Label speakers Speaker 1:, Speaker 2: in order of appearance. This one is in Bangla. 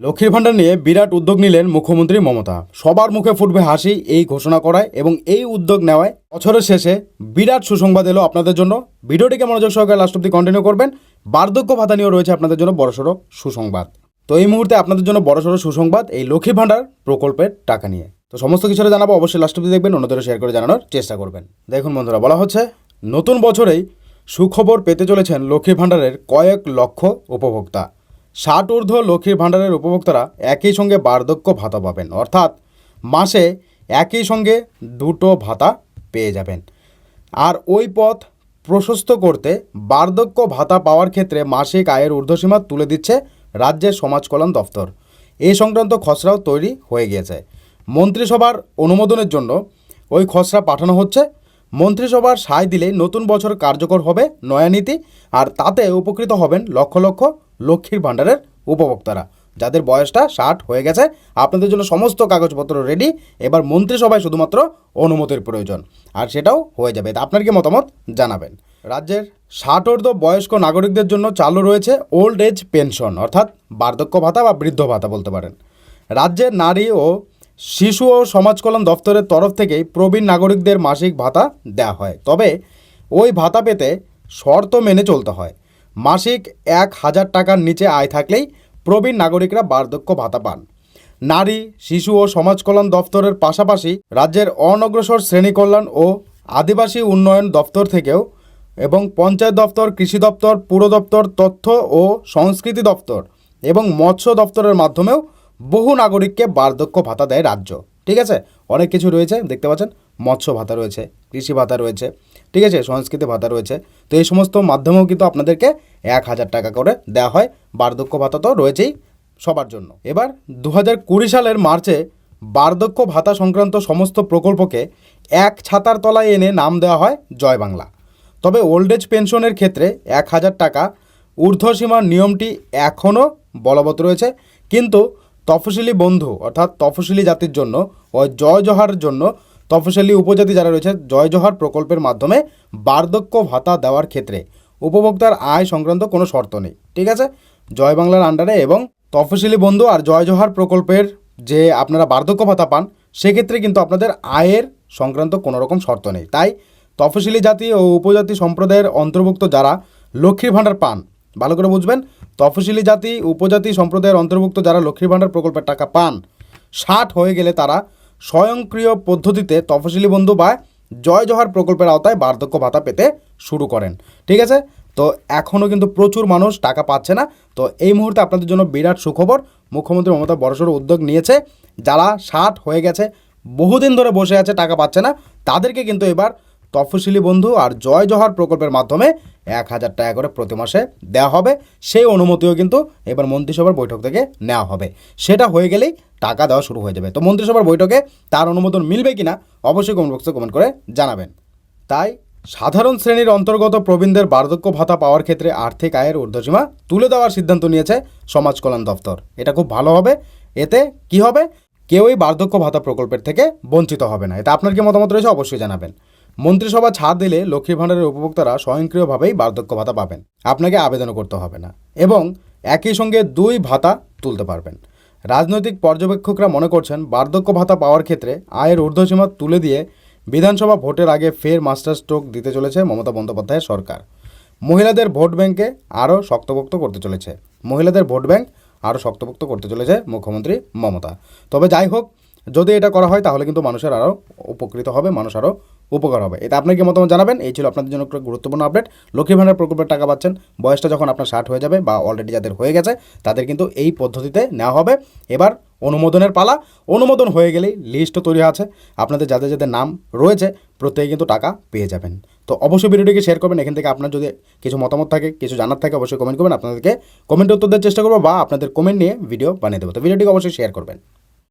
Speaker 1: লক্ষ্মীর ভাণ্ডার নিয়ে বিরাট উদ্যোগ নিলেন মুখ্যমন্ত্রী মমতা। সবার মুখে ফুটবে হাসি, এই ঘোষণা করায় এবং এই উদ্যোগ নেওয়ায় বছরের শেষে বিরাট সুসংবাদ এলো আপনাদের জন্য। ভিডিওটিকে মনোযোগ সহকারে লাস্ট অব্দি কন্টিনিউ করবেন। বার্ধক্য ভাতা নিয়েও রয়েছে আপনাদের জন্য বড়সড় সুসংবাদ। তো এই মুহূর্তে আপনাদের জন্য বড়সড় সুসংবাদ, এই লক্ষ্মী ভাণ্ডার প্রকল্পের টাকা নিয়ে। তো সমস্ত কিছুটা জানাব, অবশ্যই লাস্ট অব্দি দেখবেন, অন্যদেরও শেয়ার করে জানানোর চেষ্টা করবেন। দেখুন বন্ধুরা, বলা হচ্ছে, নতুন বছরেই সুখবর পেতে চলেছেন লক্ষ্মী ভাণ্ডারের কয়েক লক্ষ উপভোক্তা। ষাট ঊর্ধ্ব লক্ষ্মীর ভাণ্ডারের উপভোক্তারা একই সঙ্গে বার্ধক্য ভাতা পাবেন। অর্থাৎ মাসে একই সঙ্গে দুটো ভাতা পেয়ে যাবেন। আর ওই পথ প্রশস্ত করতে বার্ধক্য ভাতা পাওয়ার ক্ষেত্রে মাসিক আয়ের ঊর্ধ্বসীমা তুলে দিচ্ছে রাজ্যের সমাজ কল্যাণ দফতর এই সংক্রান্ত খসড়াও তৈরি হয়ে গিয়েছে। মন্ত্রিসভার অনুমোদনের জন্য ওই খসড়া পাঠানো হচ্ছে। মন্ত্রিসভার সায় দিলে নতুন বছর কার্যকর হবে নয়া নীতি, আর তাতে উপকৃত হবেন লক্ষ লক্ষ লক্ষ্মীর ভাণ্ডারের উপভোক্তারা। যাদের বয়সটা ষাট হয়ে গেছে, আপনাদের জন্য সমস্ত কাগজপত্র রেডি এবার মন্ত্রিসভায় শুধুমাত্র অনুমতির প্রয়োজন। আর সেটাও হয়ে যাবে। আপনার কি মতামত? জানাবেন। রাজ্যের ষাটোর্ধ বয়স্ক নাগরিকদের জন্য চালু রয়েছে ওল্ড এজ পেনশন অর্থাৎ বার্ধক্য ভাতা বা বৃদ্ধ ভাতা বলতে পারেন। রাজ্যের নারী ও শিশু ও সমাজ কল্যাণ দপ্তরের তরফ থেকেই প্রবীণ নাগরিকদের মাসিক ভাতা দেওয়া হয়। তবে ওই ভাতা পেতে শর্ত মেনে চলতে হয়। মাসিক এক হাজার টাকার নিচে আয় থাকলেই প্রবীণ নাগরিকরা বার্ধক্য ভাতা পান। নারী, শিশু ও সমাজ কল্যাণ দপ্তরের পাশাপাশি রাজ্যের অনগ্রসর শ্রেণি কল্যাণ ও আদিবাসী উন্নয়ন দপ্তর থেকেও এবং পঞ্চায়েত দপ্তর কৃষি দপ্তর পুর দপ্তর তথ্য ও সংস্কৃতি দপ্তর এবং মৎস্য দপ্তরের মাধ্যমেও বহু নাগরিককে বার্ধক্য ভাতা দেয় রাজ্য। ঠিক আছে? অনেক কিছু রয়েছে, দেখতে পাচ্ছেন? মৎস্য ভাতা রয়েছে, কৃষি ভাতা রয়েছে, ঠিক আছে, সংস্কৃতি ভাতা রয়েছে। তো এই সমস্ত মাধ্যমেও কিন্তু আপনাদেরকে এক হাজার টাকা করে দেওয়া হয়। বার্ধক্য ভাতা তো রয়েছেই সবার জন্য। এবার দু কুড়ি সালের মার্চে বার্ধক্য ভাতা সংক্রান্ত সমস্ত প্রকল্পকে এক ছাতার তলায় এনে নাম দেওয়া হয় জয় বাংলা। তবে ওল্ড এজ পেনশনের ক্ষেত্রে এক হাজার টাকা ঊর্ধ্বসীমার নিয়মটি এখনও বলবৎ রয়েছে। কিন্তু তফসিলি বন্ধু অর্থাৎ তফসিলি জাতির জন্য ও জয় জহার জন্য তফসিলি উপজাতি যারা রয়েছে জয় জহার প্রকল্পের মাধ্যমে বার্ধক্য ভাতা দেওয়ার ক্ষেত্রে উপভোক্তার আয় সংক্রান্ত কোনো শর্ত নেই, ঠিক আছে? জয় বাংলার আন্ডারে এবং তফসিলি বন্ধু আর জয় জহার প্রকল্পের যে আপনারা বার্ধক্য ভাতা পান, সেক্ষেত্রে কিন্তু আপনাদের আয়ের সংক্রান্ত কোনো রকম শর্ত নেই। তাই তফসিলি জাতি ও উপজাতি সম্প্রদায়ের অন্তর্ভুক্ত যারা লক্ষ্মীর ভাণ্ডার পান, ভালো করে বুঝবেন, তফসিলি জাতি, উপজাতি সম্প্রদায়ের অন্তর্ভুক্ত যারা লক্ষ্মীর ভাণ্ডার প্রকল্পের টাকা পান, ষাট হয়ে গেলে তারা স্বয়ংক্রিয় পদ্ধতিতে তফসিলি বন্ধু বা জয় জহার প্রকল্পের আওতায় বার্ধক্য ভাতা পেতে শুরু করেন। ঠিক আছে? তো এখনও কিন্তু প্রচুর মানুষ টাকা পাচ্ছে না। তো এই মুহূর্তে আপনাদের জন্য বিরাট সুখবর, মুখ্যমন্ত্রী মমতা বড়সড় উদ্যোগ নিয়েছে। যারা ষাট হয়ে গেছে, বহুদিন ধরে বসে আছে, টাকা পাচ্ছে না। তাদেরকে কিন্তু এবার তফসিলি বন্ধু আর জয় জহার প্রকল্পের মাধ্যমে এক হাজার টাকা করে প্রতি মাসে দেওয়া হবে। সেই অনুমতিও কিন্তু এবার মন্ত্রিসভার বৈঠক থেকে নেওয়া হবে। সেটা হয়ে গেলেই টাকা দেওয়া শুরু হয়ে যাবে। তো মন্ত্রিসভার বৈঠকে তার অনুমোদন মিলবে কিনা অবশ্যই কমেন্ট বক্সে কমেন্ট করে জানাবেন। তাই সাধারণ শ্রেণির অন্তর্গত প্রবীণদের বার্ধক্য ভাতা পাওয়ার ক্ষেত্রে আর্থিক আয়ের ঊর্ধ্বসীমা তুলে দেওয়ার সিদ্ধান্ত নিয়েছে সমাজ কল্যাণ দপ্তর। এটা খুব ভালো হবে। এতে কি হবে? কেউই বার্ধক্য ভাতা প্রকল্পের থেকে বঞ্চিত হবে না। এটা আপনার কি মতামত রয়েছে অবশ্যই জানাবেন। মন্ত্রিসভা ছাড় দিলে লক্ষ্মী ভাণ্ডারের উপভোক্তারা স্বয়ংক্রিয়ভাবেই বার্ধক্য ভাতা পাবেন। আপনাকে আবেদনও করতে হবে না। এবং একই সঙ্গে দুই ভাতা তুলতে পারবেন। রাজনৈতিক পর্যবেক্ষকরা মনে করছেন বার্ধক্য ভাতা পাওয়ার ক্ষেত্রে আয়ের ঊর্ধ্বসীমা তুলে দিয়ে বিধানসভা ভোটের আগে ফের মাস্টার স্ট্রোক দিতে চলেছে মমতা বন্দ্যোপাধ্যায়ের সরকার। মহিলাদের ভোট ব্যাংকে আরও শক্তপোক্ত করতে চলেছে। মহিলাদের ভোট ব্যাংক আরও শক্তপোক্ত করতে চলেছে মুখ্যমন্ত্রী মমতা। তবে যাই হোক, যদি এটা করা হয় তাহলে কিন্তু মানুষের আরও উপকৃত হবে, মানুষ আরও উপকার হবে। এটা আপনার কি মতামত জানাবেন। এই ছিল আপনাদের জন্য একটা গুরুত্বপূর্ণ আপডেট। লক্ষ্মী ভাণ্ডার প্রকল্পের টাকা পাচ্ছেন। বয়সটা যখন আপনার ষাট হয়ে যাবে বা অলরেডি যাদের হয়ে গেছে, তাদের কিন্তু এই পদ্ধতিতে নেওয়া হবে। এবার অনুমোদনের পালা। অনুমোদন হয়ে গেলেই লিস্টও তৈরি আছে। আপনাদের যাদের যাদের নাম রয়েছে প্রত্যেকে কিন্তু টাকা পেয়ে যাবেন। তো অবশ্যই ভিডিওটিকে শেয়ার করবেন। এখান থেকে আপনার যদি কিছু মতামত থাকে, কিছু জানার থাকে, অবশ্যই কমেন্ট করবেন। আপনাদেরকে কমেন্টে উত্তর দেওয়ার চেষ্টা করব বা আপনাদের কমেন্ট নিয়ে ভিডিও বানিয়ে দেবো। তো ভিডিওটিকে অবশ্যই শেয়ার করবেন।